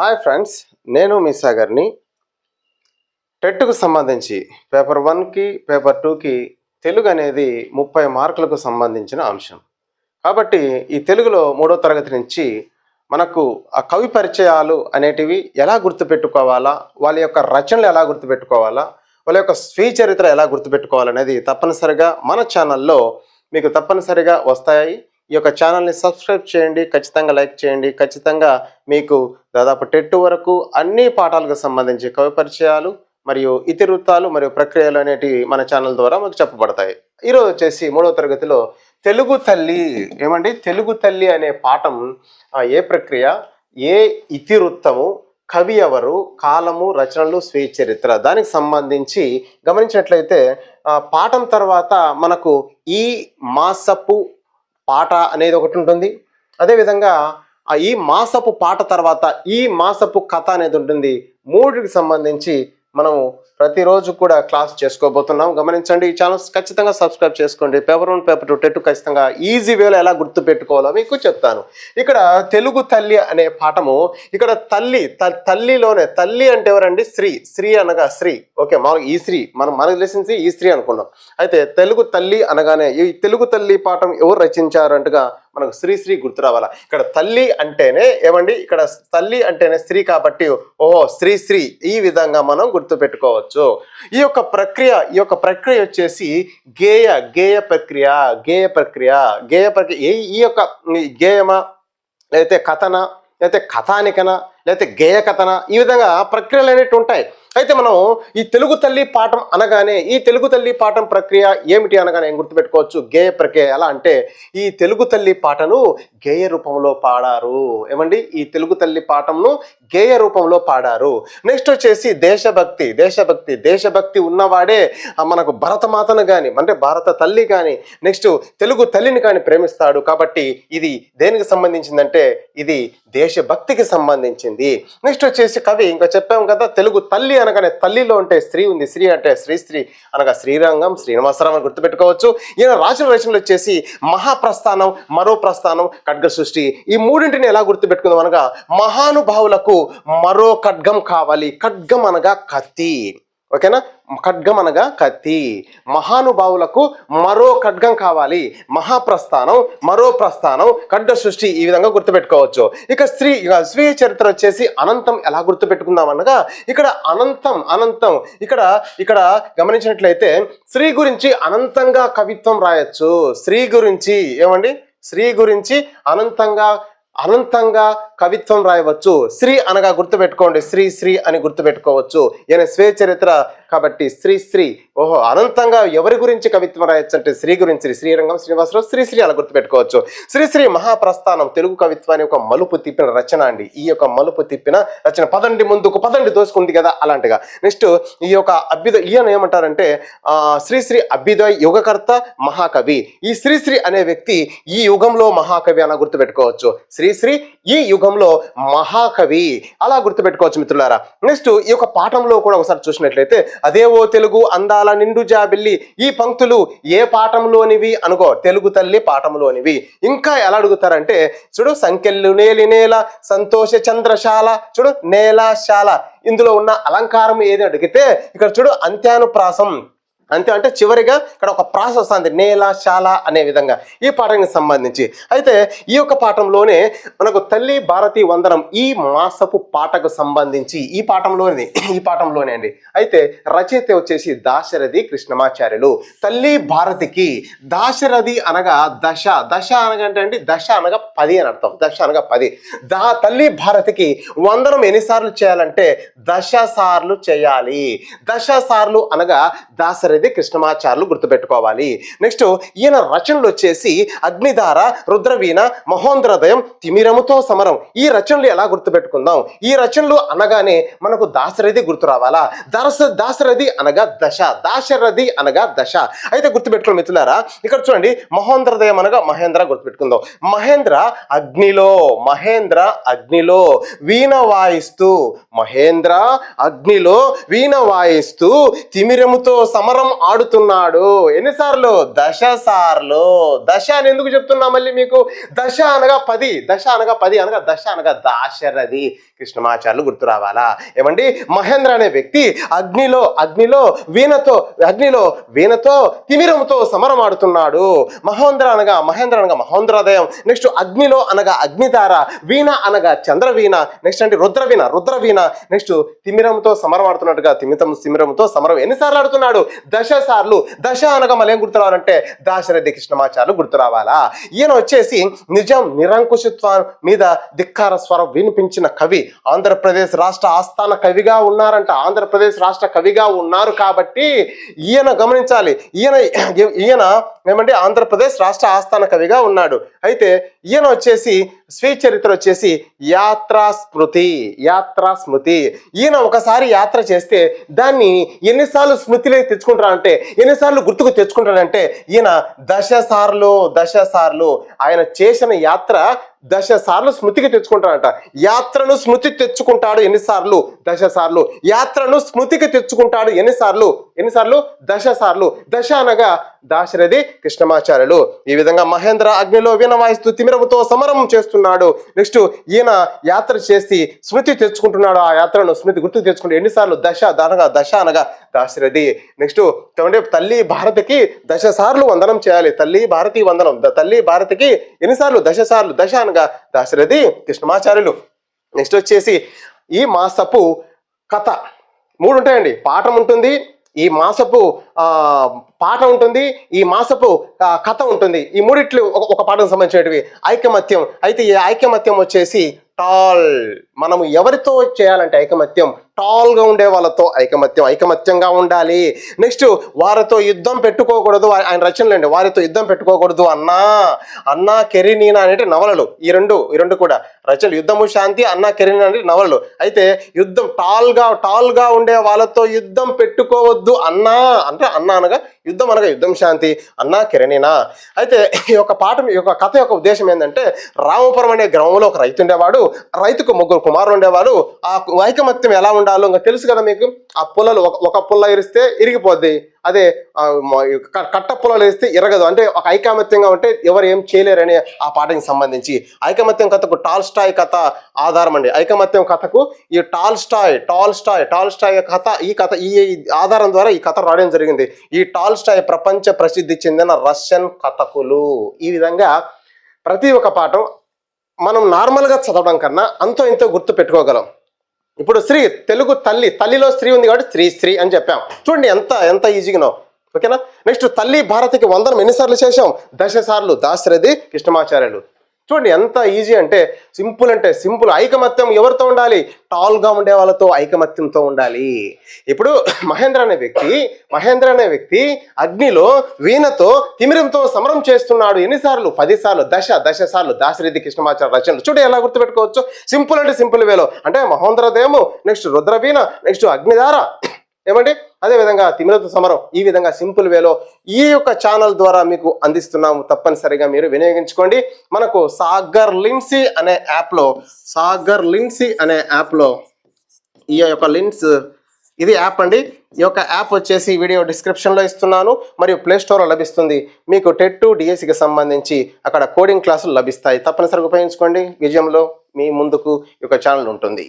Hi friends నేను మీ సాగర్ని. టెట్కు సంబంధించి paper వన్కి పేపర్ టూకి తెలుగు అనేది ముప్పై మార్కులకు సంబంధించిన అంశం. కాబట్టి ఈ తెలుగులో మూడో తరగతి నుంచి మనకు ఆ కవి పరిచయాలు అనేటివి ఎలా గుర్తుపెట్టుకోవాలా వాళ్ళ యొక్క రచనలు ఎలా గుర్తుపెట్టుకోవాలా వాళ్ళ యొక్క స్వీయ చరిత్ర ఎలా గుర్తుపెట్టుకోవాలనేది తప్పనిసరిగా మన ఛానల్లో మీకు తప్పనిసరిగా వస్తాయి. ఈ యొక్క ఛానల్ని సబ్స్క్రైబ్ చేయండి ఖచ్చితంగా లైక్ చేయండి. ఖచ్చితంగా మీకు దాదాపు టెట్ వరకు అన్ని పాఠాలకు సంబంధించి కవి పరిచయాలు మరియు ఇతివృత్తాలు మరియు ప్రక్రియలు అనేటివి మన ఛానల్ ద్వారా మీకు చెప్పబడతాయి. ఈరోజు వచ్చేసి మూడవ తరగతిలో తెలుగు తల్లి ఏమండి? తెలుగు తల్లి అనే పాఠం ఏ ప్రక్రియ? ఏ ఇతివృత్తము కవి ఎవరు కాలము రచనలు స్వీయ చరిత్ర దానికి సంబంధించి గమనించినట్లయితే పాఠం తర్వాత మనకు ఈ మాసపు పాట అనేది ఒకటి ఉంటుంది. అదేవిధంగా ఆ ఈ మాసపు పాట తర్వాత ఈ మాసపు కథ అనేది ఉంటుంది. మూడికి సంబంధించి మనము ప్రతిరోజు కూడా క్లాస్ చేసుకోబోతున్నాం. గమనించండి ఈ ఛానల్స్ ఖచ్చితంగా సబ్స్క్రైబ్ చేసుకోండి. Paper one paper two TET ఖచ్చితంగా ఈజీ వేలో ఎలా గుర్తు పెట్టుకోవాలో మీకు చెప్తాను. ఇక్కడ తెలుగు తల్లి అనే పాఠము ఇక్కడ తల్లి త- తల్లిలోనే తల్లి అంటే ఎవరండి? స్త్రీ. స్త్రీ అనగా స్త్రీ. ఓకే మా ఈ స్త్రీ. మనం మనకు తెలిసింది ఈ స్త్రీ అనుకున్నాం అయితే తెలుగు తల్లి అనగానే ఈ తెలుగు తల్లి పాఠం ఎవరు రచించారంటగా మనకు స్త్రీ స్త్రీ గుర్తు రావాలా? ఇక్కడ తల్లి అంటేనే ఏమండి? ఇక్కడ తల్లి అంటేనే స్త్రీ కాబట్టి ఓహో స్త్రీ స్త్రీ ఈ విధంగా మనం గుర్తు పెట్టుకోవచ్చు. ఈ యొక్క ప్రక్రియ ఈ యొక్క ప్రక్రియ వచ్చేసి గేయ గేయ ప్రక్రియ గేయ ప్రక్రియ. గేయ ప్రక్రియ ఈ- యొక్క గేయమా? లేకపోతే కథన? లేకపోతే కథానికనా? లేకపోతే గేయ కథన ఈ విధంగా ప్రక్రియలు అనేవి ఉంటాయి. అయితే మనం ఈ తెలుగు తల్లి పాఠం అనగానే ఈ తెలుగు తల్లి పాఠం ప్రక్రియ ఏమిటి అనగానే గుర్తుపెట్టుకోవచ్చు? గేయ ప్రక్రియ ఎలా అంటే ఈ తెలుగు తల్లి పాటను గేయ రూపంలో పాడారు. ఏమండి? ఈ తెలుగు తల్లి పాఠంను గేయ రూపంలో పాడారు. నెక్స్ట్ వచ్చేసి దేశభక్తి దేశభక్తి దేశభక్తి ఉన్నవాడే మనకు భరతమాతను కానీ అంటే భారత తల్లి కానీ నెక్స్ట్ తెలుగు తల్లిని కానీ ప్రేమిస్తాడు. కాబట్టి ఇది దేనికి సంబంధించిందంటే ఇది దేశభక్తికి సంబంధించింది. నెక్స్ట్ వచ్చేసి కవి ఇంకా చెప్పాం కదా తెలుగు తల్లి అనగానే తల్లిలో ఉంటే స్త్రీ ఉంది. స్త్రీ అంటే శ్రీ స్త్రీ అనగా శ్రీరంగం శ్రీనివాసరావు అని గుర్తుపెట్టుకోవచ్చు. ఈయన రాసిన రచనలు వచ్చేసి మహాప్రస్థానం మరో ప్రస్థానం ఖడ్గ సృష్టి. ఈ మూడింటిని ఎలా గుర్తుపెట్టుకుందాం అనగా మహానుభావులకు మరో ఖడ్గం కావాలి. ఖడ్గం అనగా కత్తి. ఓకేనా? ఖడ్గం అనగా కత్తి. మహానుభావులకు మరో ఖడ్గం కావాలి. మహాప్రస్థానం మరో ప్రస్థానం ఖడ్గ సృష్టి ఈ విధంగా గుర్తుపెట్టుకోవచ్చు. ఇక స్త్రీ ఇక స్వీయ చరిత్ర వచ్చేసి అనంతం ఎలా గుర్తుపెట్టుకుందాం అనగా ఇక్కడ అనంతం అనంతం ఇక్కడ ఇక్కడ గమనించినట్లయితే స్త్రీ గురించి అనంతంగా కవిత్వం రాయొచ్చు. స్త్రీ గురించి ఏమండి? స్త్రీ గురించి అనంతంగా అనంతంగా కవిత్వం రాయవచ్చు. శ్రీ అనగా గుర్తుపెట్టుకోండి. శ్రీ శ్రీ అని గుర్తుపెట్టుకోవచ్చు. ఈయన స్వేచరిత్ర కాబట్టి శ్రీ శ్రీ ఓహో అనంతంగా ఎవరి గురించి కవిత్వం రాయొచ్చు అంటే శ్రీ గురించి శ్రీరంగం శ్రీనివాసరావు శ్రీశ్రీ అలా గుర్తుపెట్టుకోవచ్చు. శ్రీశ్రీ మహాప్రస్థానం తెలుగు కవిత్వాన్ని ఒక మలుపు తిప్పిన రచన అండి. ఈ యొక్క మలుపు తిప్పిన రచన పదండి ముందుకు పదండి దోసుకుంది కదా అలాంటిగా. నెక్స్ట్ ఈ యొక్క అభ్యుదయ ఈయన ఏమంటారంటే శ్రీశ్రీ అభ్యుదయ యుగకర్త మహాకవి. ఈ శ్రీశ్రీ అనే వ్యక్తి ఈ యుగంలో మహాకవి అలా గుర్తుపెట్టుకోవచ్చు. శ్రీశ్రీ ఈ యుగంలో మహాకవి అలా గుర్తుపెట్టుకోవచ్చు మిత్రులారా. నెక్స్ట్ ఈ యొక్క పాఠంలో కూడా ఒకసారి చూసినట్లయితే అదే ఓ తెలుగు అందాల నిండు జాబిల్లి. ఈ పంక్తులు ఏ పాఠంలోనివి అనుకో తెలుగు తల్లి పాఠంలోనివి. ఇంకా ఎలా అడుగుతారంటే చూడు సంఖ్యలు నేలి నేల సంతోష చంద్రశాల చూడు నేలశాల. ఇందులో ఉన్న అలంకారం ఏది అడిగితే ఇక్కడ చూడు అంత్యానుప్రాసం. అంతే అంటే చివరిగా ఇక్కడ ఒక ప్రాసెస్ అంది నేల శాల అనే విధంగా ఈ పాఠానికి సంబంధించి. అయితే ఈ యొక్క పాఠంలోనే మనకు తల్లి భారతి వందనం ఈ మాసపు పాటకు సంబంధించి ఈ పాఠంలోనే ఈ పాఠంలోనే అండి. అయితే రచయిత వచ్చేసి దాశరథి కృష్ణమాచార్యులు. తల్లి భారతికి దాశరథి అనగా దశ. దశ అనగా అంటే అండి దశ అనగా పది అని అర్థం. దశ అనగా పది. దా తల్లి భారతికి వందనం ఎన్నిసార్లు చేయాలంటే దశ సార్లు చేయాలి. దశ సార్లు అనగా దాశరథి కృష్ణమాచార్యులు గుర్తుపెట్టుకోవాలి. నెక్స్ట్ ఈయన రచనలు వచ్చేసి అగ్నిధార రుద్రవీణ మహోంద్రదయం తిమిరముతో సమరం. ఈ రచనలు ఎలా గుర్తుపెట్టుకుందాం? ఈ రచనలు అనగానే మనకు దాశరథి గుర్తు రావాలా? దరస దాశరథి అనగా దశ దాశరథి అనగా దశ. అయితే గుర్తుపెట్టుకోండి మిత్రులారా ఇక్కడ చూడండి మహోంద్రదయం అనగా మహేంద్ర గుర్తుపెట్టుకుందాం. మహేంద్ర అగ్నిలో మహేంద్ర అగ్నిలో వీణ వాయిస్తూ మహేంద్ర అగ్నిలో వీణ వాయిస్తూ తిమిరముతో సమరం ఆడుతున్నాడు. ఎన్నిసార్లు? దశ సార్లు దశ అని ఎందుకు చెప్తున్నా మళ్ళీ మీకు? దశ అనగా పది దశ అనగా పది అనగా దశ అనగా దాశరథి. కృష్ణమాచార్యులు గుర్తు రావాలా? ఏమండి? మహేంద్ర అనే వ్యక్తి అగ్నిలో అగ్నిలో వీణతో అగ్నిలో వీణతో తిమిరంతో సమరమాడుతున్నాడు. మహోంద్ర అనగా మహేంద్ర అనగా మహేంద్రోదయం. నెక్స్ట్ అగ్నిలో అనగా అగ్నిధార. వీణ అనగా చంద్రవీణ. నెక్స్ట్ అంటే రుద్రవీణ రుద్రవీణ. నెక్స్ట్ తిమిరంతో సమరమాడుతున్నట్టుగా తిమితం తిమిరంతో సమరం. ఎన్నిసార్లు ఆడుతున్నాడు? దశ సార్లు దశ అనగా మళ్ళీ ఏం గుర్తురావాలంటే దాశరథి కృష్ణమాచార్యులు గుర్తు రావాలా ఈయన వచ్చేసి నిజం నిరంకుశత్వం మీద ధిక్కార స్వరం వినిపించిన కవి. ఆంధ్రప్రదేశ్ రాష్ట్ర ఆస్థాన కవిగా ఉన్నారంట. ఆంధ్రప్రదేశ్ రాష్ట్ర కవిగా ఉన్నారు కాబట్టి ఈయన గమనించాలి. ఈయన ఈయన ఏమంటే ఆంధ్రప్రదేశ్ రాష్ట్ర ఆస్థాన కవిగా ఉన్నాడు. అయితే ఈయన వచ్చేసి స్వీ చరిత్ర వచ్చేసి యాత్రా స్మృతి యాత్రా స్మృతి. ఈయన ఒకసారి యాత్ర చేస్తే దాన్ని ఎన్నిసార్లు స్మృతిలోకి తెచ్చుకుంటారంటే ఎన్నిసార్లు గుర్తుకు తెచ్చుకుంటాడంటే ఈయన దశ సార్లు దశ సార్లు ఆయన చేసిన యాత్ర దశ సార్లు స్మృతికి తెచ్చుకుంటాడట. యాత్రను స్మృతి తెచ్చుకుంటాడు ఎన్నిసార్లు దశ సార్లు. యాత్రను స్మృతికి తెచ్చుకుంటాడు ఎన్నిసార్లు ఎన్నిసార్లు దశ సార్లు. దశ అనగా దాశరథి కృష్ణమాచార్యులు. ఈ విధంగా మహేంద్ర అగ్నిలో వీణ వాయిస్తూ తిమిరముతో సమరం చేస్తున్నాడు. నెక్స్ట్ ఈయన యాత్ర చేసి స్మృతి తెచ్చుకుంటున్నాడు. ఆ యాత్రను స్మృతి గుర్తు తెచ్చుకుంటూ ఎన్నిసార్లు దశ అనగా దశ అనగా దాశరథి. నెక్స్ట్ ఏమంటే తల్లి భారతికి దశ సార్లు వందనం చేయాలి. తల్లి భారతి వందనం. తల్లి భారతికి ఎన్నిసార్లు దశ సార్లు. దశ అనగా దాశరథి కృష్ణమాచార్యులు. నెక్స్ట్ వచ్చేసి ఈ మాసపు కథ. మూడు ఉంటాయండి. పాఠం ఉంటుంది ఈ మాసపు పాఠం పాట ఉంటుంది ఈ మాసపు కథ ఉంటుంది. ఈ మూడిట్లు ఒక ఒక పాఠం సంబంధించినవి ఐకమత్యం. అయితే ఈ ఐకమత్యం వచ్చేసి టాల్. మనము ఎవరితో చేయాలంటే ఐకమత్యం? టాల్గా ఉండే వాళ్ళతో ఐకమత్యం ఐకమత్యంగా ఉండాలి. నెక్స్ట్ వారితో యుద్ధం పెట్టుకోకూడదు. ఆయన రచనలు అండి వారితో యుద్ధం పెట్టుకోకూడదు అన్నా. అన్నా కెరీనీనా అనేటి నవలలు. ఈ రెండు ఈ రెండు కూడా. రచనలు. యుద్ధము శాంతి అన్నా కెరీనా అంటే నవలలు. అయితే యుద్ధం టాల్గా టాల్గా ఉండే వాళ్ళతో యుద్ధం పెట్టుకోవద్దు అన్నా. అంటే అన్నా అనగా యుద్ధం అనగా యుద్ధం శాంతి అన్నా కెరణీనా అయితే ఈ యొక్క పాఠం ఈ యొక్క కథ యొక్క ఉద్దేశం ఏంటంటే రామపురం అనే గ్రామంలో ఒక రైతు ఉండేవాడు. ఆ రైతుకు ముగ్గురు కుమారులు ఉండేవాడు ఆ ఐకమత్యం ఎలా ఉండే ఇంకా తెలుసు కదా మీకు. ఆ పుల్లలు ఒక ఒక పుల్ల ఇరిస్తే ఇరిగిపోద్ది. అదే కట్ట పుల్లలు ఇస్తే ఇరగదు. అంటే ఒక ఐకమత్యంగా ఉంటే ఎవరు ఏం చేయలేరని ఆ పాటకి సంబంధించి. ఐకమత్యం కథకు టాల్ స్టాయ్ కథ ఆధారం అండి. ఐకమత్యం కథకు ఈ Tolstoy Tolstoy Tolstoy కథ ఈ కథ ఈ ఈ ఆధారం ద్వారా ఈ కథ రాయడం జరిగింది. ఈ టాల్ స్టాయ్ ప్రపంచ ప్రసిద్ధి చెందిన రష్యన్ కథకులు. ఈ విధంగా ప్రతి ఒక్క పాఠం మనం నార్మల్గా చదవడం కన్నా అంతో ఇంతో గుర్తు పెట్టుకోగలం. ఇప్పుడు స్త్రీ తెలుగు తల్లి తల్లిలో స్త్రీ ఉంది కాబట్టి స్త్రీ స్త్రీ అని చెప్పాం. చూడండి ఎంత ఎంత ఈజీగానో ఓకేనా? నెక్స్ట్ తల్లి భారతికి వందనం. ఎన్నిసార్లు చేశాం? దశ సార్లు దాశరథి కృష్ణమాచార్యులు. చూడండి ఎంత ఈజీ అంటే సింపుల్ అంటే సింపుల్ ఐకమత్యం ఎవరితో ఉండాలి? టాల్గా ఉండే వాళ్ళతో ఐకమత్యంతో ఉండాలి. ఇప్పుడు మహేంద్ర అనే వ్యక్తి మహేంద్ర అనే వ్యక్తి అగ్నిలో వీణతో తిమిరంతో సమరం చేస్తున్నాడు. ఎన్నిసార్లు? పది సార్లు దశ దశ సార్లు దాశరథి కృష్ణమాచార్య రచనలు. చూడు ఎలా గుర్తుపెట్టుకోవచ్చు? సింపుల్ అంటే సింపుల్ వేలో. అంటే మహోంద్రదేము నెక్స్ట్ రుద్రవీణ నెక్స్ట్ అగ్నిధార. ఏమండి? అదే విధంగా తిమిరత సమరం ఈ విధంగా సింపుల్ వేలో ఈ యొక్క ఛానల్ ద్వారా మీకు అందిస్తున్నాము తప్పనిసరిగా మీరు వినియోగించుకోండి. మనకు సాగర్ లిన్సీ అనే యాప్లో సాగర్ లిన్సీ అనే యాప్లో ఈ యొక్క లిన్స్ ఇది యాప్ అండి. ఈ యొక్క యాప్ వచ్చేసి వీడియో డిస్క్రిప్షన్లో ఇస్తున్నాను. మరియు ప్లే స్టోర్లో లభిస్తుంది. మీకు టెట్ టు డిఎస్సికి సంబంధించి అక్కడ కోడింగ్ క్లాసులు లభిస్తాయి. తప్పనిసరిగా ఉపయోగించుకోండి. విజయంలో మీ ముందుకు ఈ యొక్క ఛానల్ ఉంటుంది.